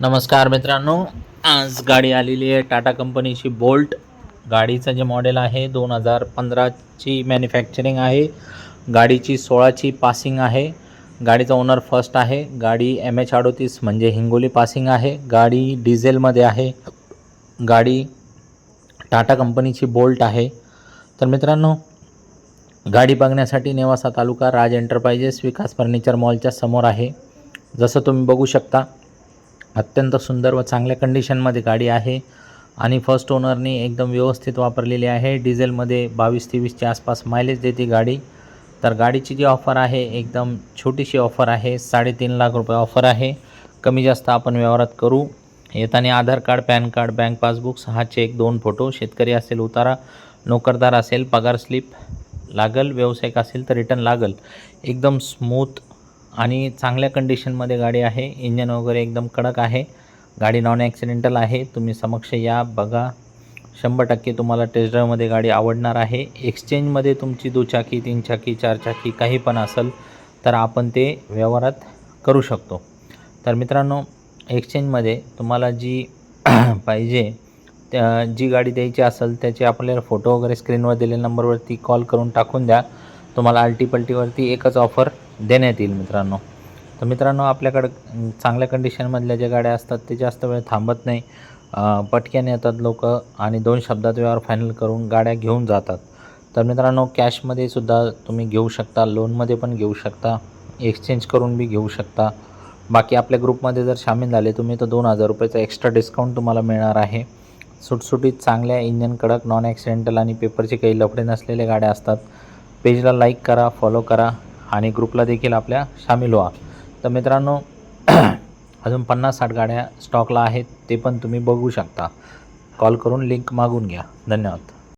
नमस्कार मित्रांनो आज गाडी आलेली आहे टाटा कंपनीची बोल्ट. गाडीचं जे मॉडेल आहे दोन हजार पंधराची मॅन्युफॅक्चरिंग आहे. गाडीची सोळाची पासिंग आहे. गाडीचा ओनर फर्स्ट आहे. गाडी एम एच अडोतीस म्हणजे हिंगोली पासिंग आहे. गाडी डिझेलमध्ये आहे. गाडी टाटा कंपनीची बोल्ट आहे. तर मित्रांनो गाडी बघण्यासाठी नेवासा तालुका राज एंटरप्राइजेस विकास फर्निचर मॉलच्या समोर आहे. जसं तुम्ही बघू शकता अत्यंत सुंदर व चांगल्या कंडिशनमध्ये गाडी आहे. आणि फर्स्ट ओनरनी एकदम व्यवस्थित वापरलेली आहे. डिझेलमध्ये बावीस तेवीसच्या आसपास मायलेज देते गाडी. तर गाडीची जी ऑफर आहे एकदम छोटीशी ऑफर आहे. साडेतीन लाख रुपये ऑफर आहे. कमी जास्त आपण व्यवहारात करू. येताना Aadhaar card pan card bank passbook सहा चेक दोन फोटो शेतकरी असेल उतारा. नोकरदार असेल पगार स्लिप लागल. व्यावसायिक असेल तर रिटर्न लागल. एकदम स्मूथ आणि चांगल्या कंडिशनमध्ये गाडी आहे. इंजन वगैरे एकदम कडक आहे. गाडी नॉन ॲक्सिडेंटल आहे. तुम्ही समक्ष या बघा. शंभर टक्के तुम्हाला टेस्ट ड्राईव्हमध्ये गाडी आवडणार आहे. एक्सचेंजमध्ये तुमची दुचाकी तीनचाकी चारचाकी काही पण असेल तर आपण ते व्यवहारात करू शकतो. तर मित्रांनो एक्सचेंजमध्ये तुम्हाला जी पाहिजे त्या जी गाडी द्यायची असेल त्याचे आपल्याला फोटो वगैरे स्क्रीनवर दिलेल्या नंबरवरती कॉल करून टाकून द्या. तुम्हाला आल्टीपल्टीवरती एकच ऑफर देण्यात येईल मित्रांनो. तर मित्रांनो आपल्याकडं चांगल्या कंडिशनमधल्या ज्या गाड्या असतात ते जास्त वेळ थांबत नाही. पटक्याने येतात लोक आणि दोन शब्दात व्यवहार फायनल करून गाड्या घेऊन जातात. तर मित्रांनो कॅशमध्ये सुद्धा तुम्ही घेऊ शकता लोनमध्ये पण घेऊ शकता एक्सचेंज करून बी घेऊ शकता. बाकी आपल्या ग्रुपमध्ये जर सामील झाले तुम्ही तर दोन हजार रुपयाचा एक्स्ट्रा डिस्काउंट तुम्हाला मिळणार आहे. सुटसुटीत चांगल्या इंजन कडक नॉन ॲक्सिडेंटल आणि पेपरचे काही लफडे नसलेल्या गाड्या असतात. पेजला लाईक करा फॉलो करा. आणि ग्रुपला देखील आपल्या सामील व्हा. तर मित्रांनो अजून पन्नास साठ गाड्या स्टॉकला आहेत ते पण तुम्ही बघू शकता. कॉल करून लिंक मागून घ्या. धन्यवाद.